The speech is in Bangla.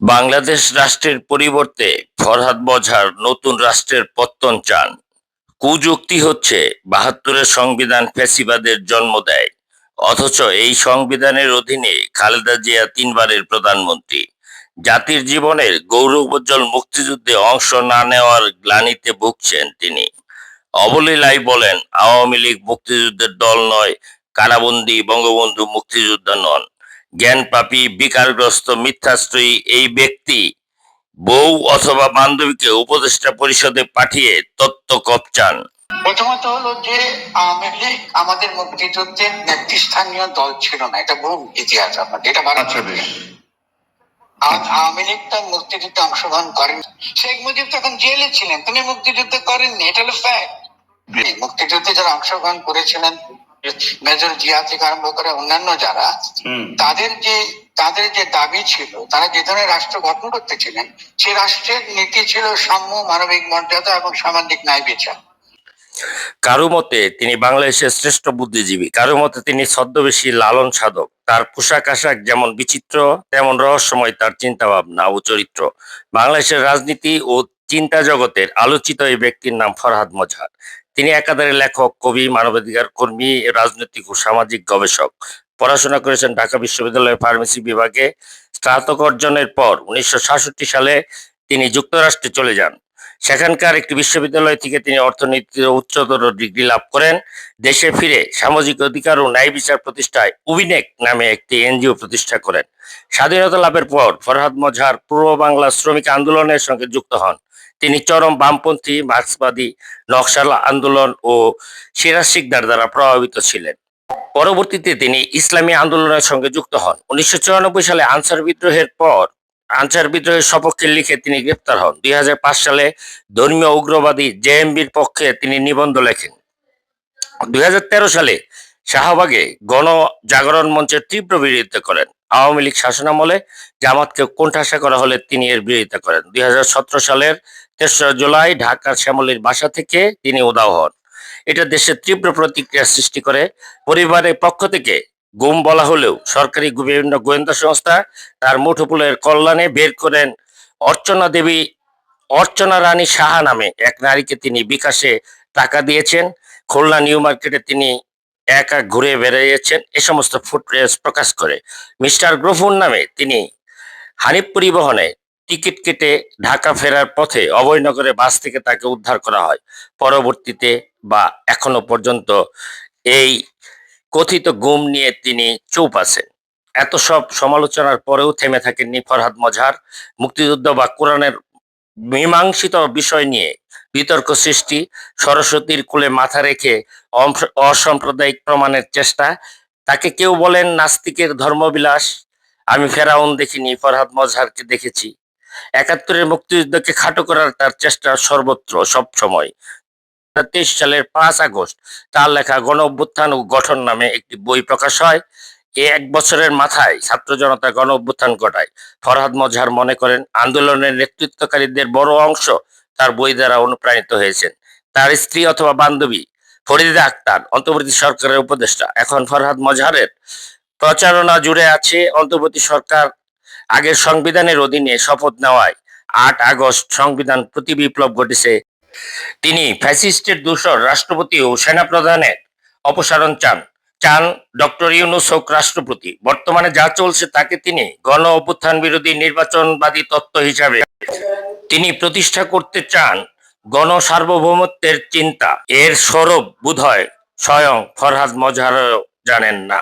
বাংলাদেশ রাষ্ট্রের পরিবর্তে ফরহাদ মজহার নতুন রাষ্ট্রের পত্তন চান। কুযুক্তি হচ্ছে বাহাত্তরের সংবিধান ফ্যাসিবাদের জন্ম দেয়। অথচ এই সংবিধানের অধীনে খালেদা জিয়া তিনবারের প্রধানমন্ত্রী। জাতির জীবনের গৌরবোজ্জ্বল মুক্তিযুদ্ধে অংশ না নেওয়ার গ্লানিতে ভুগছেন তিনি। অবলীলায় বলেন, আওয়ামী লীগ মুক্তিযুদ্ধের দল নয়, কারাবন্দী বঙ্গবন্ধু মুক্তিযোদ্ধা নন। জ্ঞানপাপী বিকারগ্রস্ত মিথ্যাশ্রয়ী এই ব্যক্তি বউ অথবা বান্ধবীকে উপদেষ্টা পরিষদে পাঠিয়ে তত্ত্ব কপচান। প্রথমত হলো যে আওয়ামী লীগ আমাদের মুক্তিযুদ্ধের নেতৃস্থানীয় দল ছিল না এটা বহু ইতিহাস আপনার এটা আচ্ছা আওয়ামী লীগ তার মুক্তিযুদ্ধে অংশগ্রহণ করেন। শেখ মুজিব তখন জেলে ছিলেন তিনি মুক্তিযুদ্ধ করেননি এটা হলো ফ্যাক্ট মুক্তিযুদ্ধে যারা অংশগ্রহণ করেছিলেন মেজর জিয়া থেকে আরম্ভ করে অন্যান্য যারা তাদের যে তাদের যে দাবি ছিল তারা যে ধরনের রাষ্ট্র গঠন করতে ছিলেন সেই রাষ্ট্রের নীতি ছিল সাম্য মানবিক মর্যাদা এবং সামাজিক ন্যায় বিচার। কারও মতে তিনি বাংলাদেশের শ্রেষ্ঠ বুদ্ধিজীবী কারও মতে তিনি ছদ্মবেশী লালন সাধক। তার পোশাক আশাক যেমন বিচিত্র তেমন রহস্যময় তার চিন্তা ভাবনা ও চরিত্র। বাংলাদেশের রাজনীতি ও চিন্তা জগতের আলোচিত এই ব্যক্তির নাম ফরহাদ মজহার। তিনি একাধারে লেখক, কবি, মানবাধিকার কর্মী, রাজনৈতিক ও সামাজিক গবেষক। পড়াশোনা করেছেন ঢাকা বিশ্ববিদ্যালয়ের ফার্মেসি বিভাগে। স্নাতক অর্জনের পর উনিশশো সাতষট্টি সালে তিনি যুক্তরাষ্ট্রে চলে যান। সেখানকার একটি বিশ্ববিদ্যালয় থেকে তিনি অর্থনীতির উচ্চতর ডিগ্রি লাভ করেন। দেশে ফিরে সামাজিক অধিকার ও ন্যায় বিচার প্রতিষ্ঠায় উবিনেক নামে একটি এনজিও প্রতিষ্ঠা করেন। স্বাধীনতা লাভের পর ফরহাদ মজহার পূর্ব বাংলা শ্রমিক আন্দোলনের সঙ্গে যুক্ত হন। তিনি চরম বামপন্থী, মার্ক্সবাদী, নকশাল আন্দোলন ও সিরাজ শিকদার দ্বারা প্রভাবিত ছিলেন। পরবর্তীতে তিনি ইসলামী আন্দোলনের সঙ্গে যুক্ত হন। উনিশশো চুরানব্বই সালে আনসার বিদ্রোহের পর আনসার বিদ্রোহের সপক্ষে লিখে তিনি গ্রেপ্তার হন। দুই হাজার পাঁচ সালে ধর্মীয় উগ্রবাদী জেএমবির পক্ষে তিনি নিবন্ধ লেখেন। দুই হাজার তেরো সালে শাহবাগে গণ জাগরণ মঞ্চের তীব্র বিরোধিতা করেন। আওয়ামী লীগ শাসনামলে জামাতকে কোণঠাসা করা হলে তিনি এর বিরোধিতা করেন। দুই হাজার সতেরো সালের তেসরা জুলাই ঢাকার শ্যামলীর বাসা থেকে তিনি উদাও হন। এটা দেশের তীব্র প্রতিক্রিয়া সৃষ্টি করে। পরিবারের পক্ষ থেকে গুম বলা হলেও সরকারি বিভিন্ন গোয়েন্দা সংস্থা তার মুঠোপুলের কল্যাণে বের করেন অর্চনা দেবী, অর্চনা রানী সাহা নামে এক নারীকে তিনি বিকাশে টাকা দিয়েছেন। খুলনা নিউ মার্কেটে তিনি একা ঘুরে বেরিয়েছেন এ সমস্ত ফুটরেজ প্রকাশ করে। মিস্টার গ্রফুন নামে তিনি হানিফ পরিবহনে টিকিট কেটে ঢাকা ফেরার পথে অভয়নগরে বাস থেকে তাকে উদ্ধার করা হয়। পরবর্তীতে বা এখনও পর্যন্ত এই কথিত গুম নিয়ে তিনি চুপ আছেন। এত সব সমালোচনার পরেও থেমে থাকেননি ফরহাদ মজহার, মুক্তিযুদ্ধ বা কোরআনের মীমাংসিত বিষয় নিয়ে বিতর্ক সৃষ্টি, সরস্বতীর কোলে মাথা রেখে অসাম্প্রদায়িক প্রমাণের চেষ্টা, তাকে কেউ বলেন নাস্তিকের ধর্মবিলাস। আমি ফেরাউন দেখিনি, ফরহাদ মজহারকে দেখেছি। একাত্তরের মুক্তিযুদ্ধকে খাটো করার তার চেষ্টা সর্বত্র, সব সময়। তেইশ সালের পাঁচ আগস্ট, তার লেখা গণ অভ্যুত্থান ও গঠন নামে একটি বই প্রকাশ হয়। এ এক বছরের মাথায় ছাত্র জনতা গণ অভ্যুত্থান ঘটায়। ফরহাদ মজহার মনে করেন, আন্দোলনের নেতৃত্বকারীদের বড় অংশ তার বই দ্বারা অনুপ্রাণিত হয়েছেন। তার স্ত্রী অথবা বান্ধবী ফরিদা আক্তার, অন্তর্বর্তী সরকারের উপদেষ্টা। এখন ফরহাদ মজহারের প্রচারণা জুড়ে আছে অন্তর্বর্তী সরকার আগের সংবিধানের অধীনে শপথ নেওয়ায়। আট আগস্ট সংবিধান প্রতি বিপ্লব ঘটেছে। তিনি ফ্যাসিস্টের দূষর রাষ্ট্রপতি ও সেনাপ্রধানের অপসারণ চান। চান ডক্টর ইউনুস হোক রাষ্ট্রপতি। বর্তমানে যা চলছে তাকে তিনি গণ অভ্যুত্থান বিরোধী নির্বাচনবাদী তত্ত্ব হিসাবে তিনি প্রতিষ্ঠা করতে চান গণ সার্বভৌমত্বের চিন্তা। এর স্বরূপ বোধহয় স্বয়ং ফরহাদ মজহারও জানেন না।